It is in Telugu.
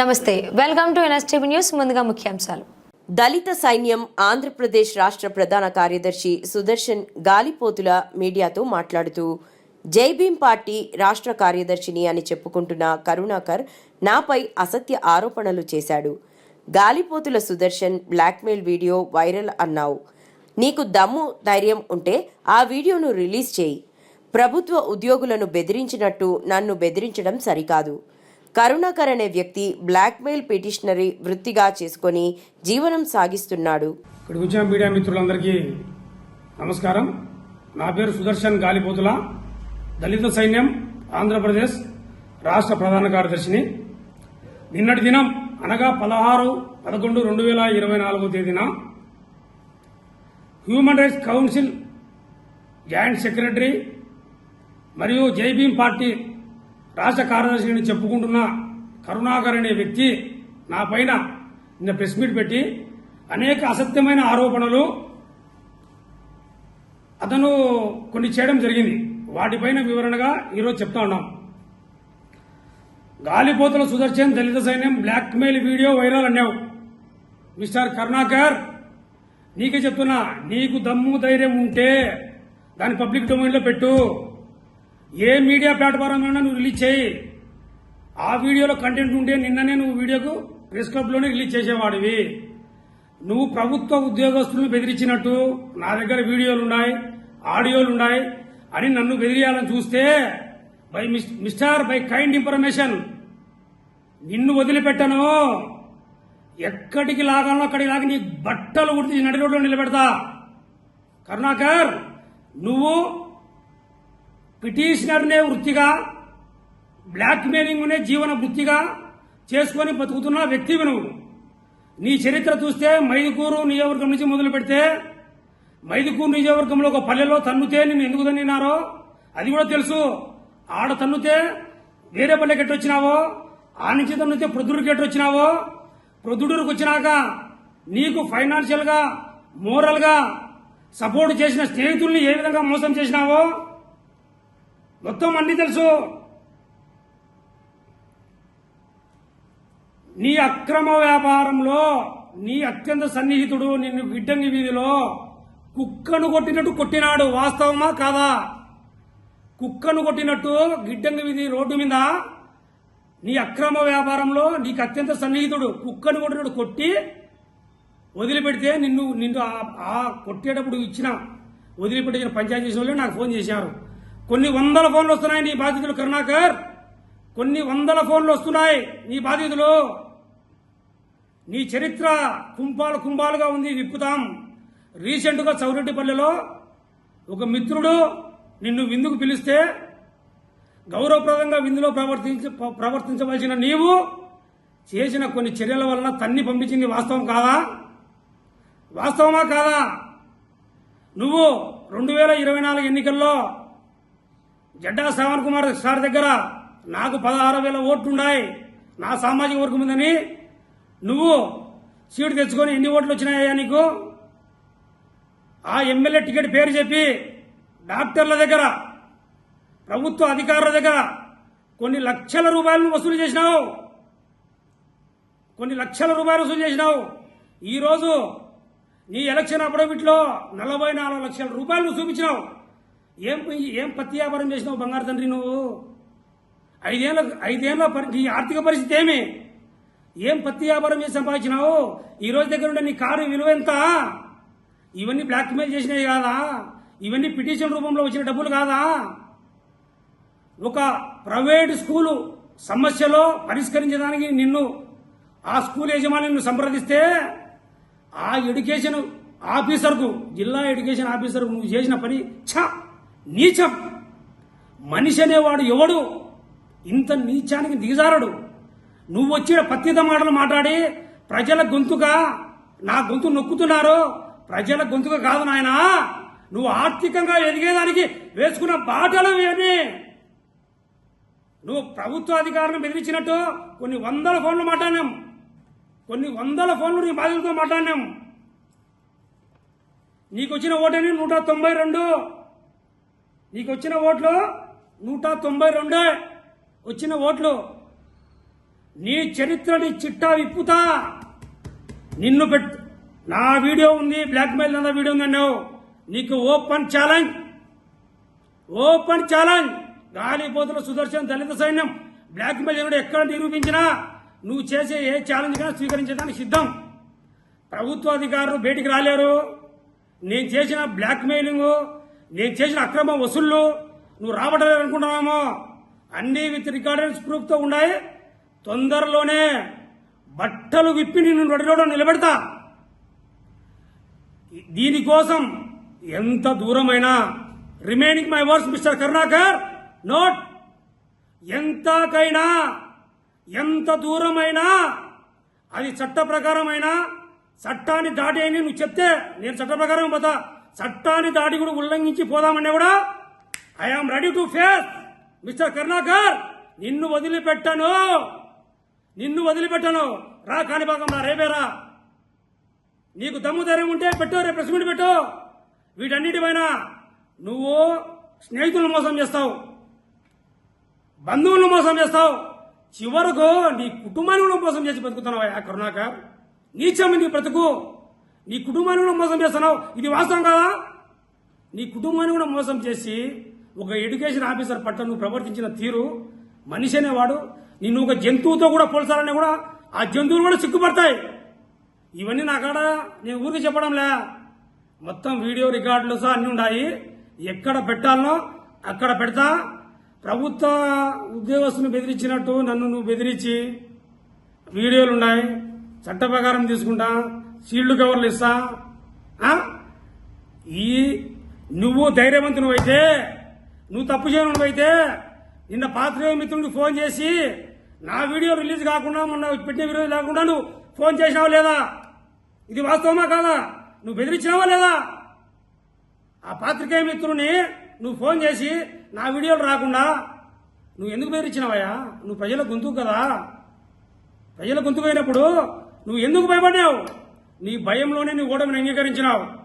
నమస్తే వెల్కమ్ టు ఎన్ఎస్టీవీ న్యూస్ ముందుగా ముఖ్యాంశాలు. దళిత సైన్యం ఆంధ్రప్రదేశ్ రాష్ట్ర ప్రధాన కార్యదర్శి సుదర్శన్ గాలిపోతుల మీడియాతో మాట్లాడుతూ జై భీం పార్టీ రాష్ట్ర కార్యదర్శిని అని చెప్పుకుంటున్న కరుణాకర్ నాపై అసత్య ఆరోపణలు చేశాడు. Galipothula Sudarshan blackmail video viral అన్నావు. నీకు దమ్ము ధైర్యం ఉంటే ఆ వీడియోను రిలీజ్ చేయి. ప్రభుత్వ ఉద్యోగులను బెదిరించినట్టు నన్ను బెదిరించడం సరికాదు. కరుణాకర్ అనే వ్యక్తి బ్లాక్మెయిల్ పిటిషనరీ వృత్తిగా చేసుకొని జీవనం సాగిస్తున్నాడు. ఇక్కడ వచ్చిన మీడియా మిత్రులందరికీ నమస్కారం. నా పేరు సుదర్శన్ గాలిపోతుల దళిత సైన్యం ఆంధ్రప్రదేశ్ రాష్ట్ర ప్రధాన కార్యదర్శిని. నిన్నటి దినం అనగా పదహారు పదకొండు రెండు వేల ఇరవై నాలుగో తేదీన human rights council joint secretary మరియు జైభీం పార్టీ రాష్ట్ర కార్యదర్శిని చెప్పుకుంటున్న కరుణాకర్ అనే వ్యక్తి నా పైన నిన్న ప్రెస్ మీట్ పెట్టి అనేక అసత్యమైన ఆరోపణలు అతను కొన్ని చేయడం జరిగింది. వాటిపైన వివరణగా ఈరోజు చెప్తా ఉన్నాం. Galipothula Sudarshan Dalit Sainyam blackmail video viral అన్నావు. మిస్టర్ కరుణాకర్ నీకే చెప్తున్నా నీకు దమ్ము ధైర్యం ఉంటే దాన్ని పబ్లిక్ డొమైన్లో పెట్టు. ఏ మీడియా ప్లాట్ఫామ్ అయినా నువ్వు రిలీజ్ చేయి. ఆ వీడియోలో కంటెంట్ ఉంటే నిన్ననే నువ్వు వీడియోకు ప్రెస్ క్లబ్లోనే రిలీజ్ చేసేవాడివి. నువ్వు ప్రభుత్వ ఉద్యోగస్తులను బెదిరించినట్టు నా దగ్గర వీడియోలు ఉన్నాయి ఆడియోలు ఉన్నాయి అని నన్ను బెదిరియాలని చూస్తే by mis- mister by kind information నిన్ను వదిలిపెట్టను. ఎక్కడికి లాగాలో అక్కడికి లాగా నీ బట్టలు ఉడిచి నడి రోడ్లో నిలబెడతా. కరుణాకర్ నువ్వు పిటిషనర్నే వృత్తిగా బ్లాక్ మెయిలింగ్నే జీవన వృత్తిగా చేసుకొని బతుకుతున్న వ్యక్తివి నువ్వు నీ చరిత్ర చూస్తే మైదుకూరు నియోజకవర్గం నుంచి మొదలు పెడితే మైదుకూరు నియోజకవర్గంలో ఒక పల్లెలో తన్నుతే నేను ఎందుకు తన్నినారో అది కూడా తెలుసు. ఆడ తన్నుతే వేరే పల్లెకి ఎట్టు వచ్చినావో ఆ నుంచి తన్నుతే ప్రొద్దుడికి ఎట్టు వచ్చినావో ప్రొద్దుడూరుకు వచ్చినాక నీకు ఫైనాన్షియల్గా మోరల్గా సపోర్ట్ చేసిన స్నేహితుల్ని ఏ విధంగా మోసం చేసినావో మొత్తం అన్ని తెలుసు. నీ అక్రమ వ్యాపారంలో నీ అత్యంత సన్నిహితుడు నిన్ను గిడ్డంగి వీధిలో కుక్కను కొట్టినట్టు కొట్టినాడు. వాస్తవమా కాదా? కుక్కను కొట్టినట్టు గిడ్డంగి వీధి రోడ్డు మీద నీ అక్రమ వ్యాపారంలో నీకు అత్యంత సన్నిహితుడు కుక్కను కొట్టినట్టు కొట్టి వదిలిపెడితే నిన్ను నిన్ను ఆ- కొట్టేటప్పుడు ఇచ్చిన వదిలిపెట్టిన పంచాయతీ వాళ్ళు నాకు ఫోన్ చేశారు. కొన్ని వందల ఫోన్లు వస్తున్నాయి నీ బాధితులు కరుణాకర్. కొన్ని వందల ఫోన్లు వస్తున్నాయి నీ బాధితులు. నీ చరిత్ర కుంపాలు కుంభాలుగా ఉంది విప్పుతాం. రీసెంట్గా చౌరెడ్డిపల్లెలో ఒక మిత్రుడు నిన్ను విందుకు పిలిస్తే గౌరవప్రదంగా విందులో ప్రవర్తించ ప్రవర్తించవలసిన నీవు చేసిన కొన్ని చర్యల వలన తన్ని పంపించింది వాస్తవం కాదా? వాస్తవమా కాదా? నువ్వు రెండు వేల ఇరవై నాలుగు ఎన్నికల్లో జడ్డా శ్రవణ్ కుమార్ సార్ దగ్గర నాకు పదహారు వేల ఓట్లున్నాయి నా సామాజిక వర్గం ఉందని. నువ్వు సీటు తెచ్చుకొని ఎన్ని ఓట్లు వచ్చినాయా నీకు? ఆ ఎమ్మెల్యే టికెట్ పేరు చెప్పి డాక్టర్ల దగ్గర ప్రభుత్వ అధికారుల దగ్గర కొన్ని లక్షల రూపాయలను వసూలు చేసినావు. కొన్ని లక్షల రూపాయలు వసూలు చేసినావు. ఈరోజు నీ ఎలక్షన్ అఫిడవిట్లో నలభై నాలుగు లక్షల రూపాయలు చూపించినావు. ఏం ఏం పత్తి వ్యాపారం చేసినావు బంగారు తండ్రి నువ్వు? ఐదేళ్ళ ఐదేళ్ళ పరి నీ ఆర్థిక పరిస్థితి ఏమి? ఏం పత్తి వ్యాపారం చేసి సంపాదించినావు? ఈ రోజు దగ్గర ఉండే నీ కారు విలువ ఎంత? ఇవన్నీ బ్లాక్మెయిల్ చేసినవి కాదా? ఇవన్నీ పిటిషన్ రూపంలో వచ్చిన డబ్బులు కాదా? ఒక ప్రైవేట్ స్కూలు సమస్యలో పరిష్కరించడానికి నిన్ను ఆ స్కూల్ యజమాని సంప్రదిస్తే ఆ ఎడ్యుకేషన్ ఆఫీసర్కు జిల్లా ఎడ్యుకేషన్ ఆఫీసర్కు నువ్వు చేసిన పని ఛ! నీచం. మనిషి అనేవాడు ఎవడు? ఇంత నీచానికి దిగజారడు. నువ్వు వచ్చిన పత్తిద మాటలు మాట్లాడి ప్రజల గొంతుగా నా గొంతు నొక్కుతున్నారు ప్రజల గొంతుగా కాదు నాయనా. నువ్వు ఆర్థికంగా ఎదిగేదానికి వేసుకున్న బాటలు ఇవన్నీ నువ్వు ప్రభుత్వ అధికారులను బెదిరించినట్టు కొన్ని వందల ఫోన్లు మాట్లాడినాం. కొన్ని వందల ఫోన్లు నీ బాధ్యతతో మాట్లాడినాం. నీకు వచ్చిన ఓటని నూట తొంభై రెండు. నీకు వచ్చిన ఓట్లు నూట తొంభై రెండే. వచ్చిన ఓట్లు నీ చరిత్రని చిట్టా విప్పుతా. నిన్ను పెట్ నా వీడియో ఉంది బ్లాక్మెయిల్ అన్న వీడియో ఉంది నీకు open challenge. Open challenge. Galipothula Sudarshan Dalit Sainyam. Blackmail ఎవడు ఎక్కడ నిరూపించినా నువ్వు చేసే ఏ ఛాలెంజ్ కానీ స్వీకరించడానికి సిద్ధం. ప్రభుత్వ అధికారులు బయటికి రాలేరు. నేను చేసిన బ్లాక్మెయిలింగు నేను చేసిన అక్రమ వసూళ్ళు నువ్వు రాబట్టలేదు అనుకుంటున్నామో అన్ని విత్ రికార్డెన్స్ ప్రూఫ్తో ఉన్నాయి తొందరలోనే బట్టలు విప్పి నిన్ను రెడీలో నిలబెడతా. దీనికోసం ఎంత దూరమైనా remaining my words mister Karunakar note. ఎంతకైనా ఎంత దూరమైనా అది చట్ట ప్రకారమైనా చట్టాన్ని దాటి అని నువ్వు చెప్తే నేను చట్ట ప్రకారం పోతా. చట్టాన్ని దాటి కూడా ఉల్లంఘించి పోదామన్నా కూడా I am ready to face mister Karunakar నిన్ను వదిలిపెట్టను. నిన్ను వదిలిపెట్టను. రా కాణిపాకం రా రేపేరా నీకు దమ్ము ధైర్యం ఉంటే పెట్టు రేపు ప్రెస్ మీట్ పెట్టు. వీటన్నిటిపైన నువ్వు స్నేహితులను మోసం చేస్తావు. బంధువులను మోసం చేస్తావు. చివరకు నీ కుటుంబాన్ని కూడా మోసం చేసి బతుకుతున్నావు ఆ కరుణాకర్. నీచం నీ బ్రతుకు? నీ కుటుంబాన్ని కూడా మోసం చేస్తున్నావు? ఇది వాస్తవం కదా? నీ కుటుంబాన్ని కూడా మోసం చేసి ఒక ఎడ్యుకేషన్ ఆఫీసర్ పట్ల నువ్వు ప్రవర్తించిన తీరు మనిషి అనేవాడు నిన్ను ఒక జంతువుతో కూడా పోల్చాలనే కూడా ఆ జంతువులు కూడా సిగ్గుపడతాయి. ఇవన్నీ నా కాడ? నేను ఊరికి చెప్పడంలే. మొత్తం వీడియో రికార్డులు సహా అన్ని ఉన్నాయి. ఎక్కడ పెట్టాలనో అక్కడ పెడతా. ప్రభుత్వ ఉద్యోగస్తుని బెదిరించినట్టు నన్ను నువ్వు బెదిరించి వీడియోలు ఉన్నాయి. చట్ట ప్రకారం తీసుకుంటా. షీల్డ్ కవర్లు ఇస్తా. ఈ నువ్వు ధైర్యవంతుడు అయితే నువ్వు తప్పు చేయను అయితే నిన్న పాత్రికేయ మిత్రుడికి ఫోన్ చేసి నా వీడియో రిలీజ్ కాకుండా మొన్న పెట్టిన వీడియో లేకుండా నువ్వు ఫోన్ చేసినావా లేదా? ఇది వాస్తవమా కాదా? నువ్వు బెదిరించినావా లేదా? ఆ పాత్రికేయ మిత్రుని నువ్వు ఫోన్ చేసి నా వీడియోలు రాకుండా నువ్వు ఎందుకు బెదిరించినావయ్యా? నువ్వు ప్రజల గొంతుకు కదా. ప్రజల గొంతుకు అయినప్పుడు నువ్వు ఎందుకు భయపడినావు నీ భయంలోనే నీ ఓటమిని అంగీకరించినావు.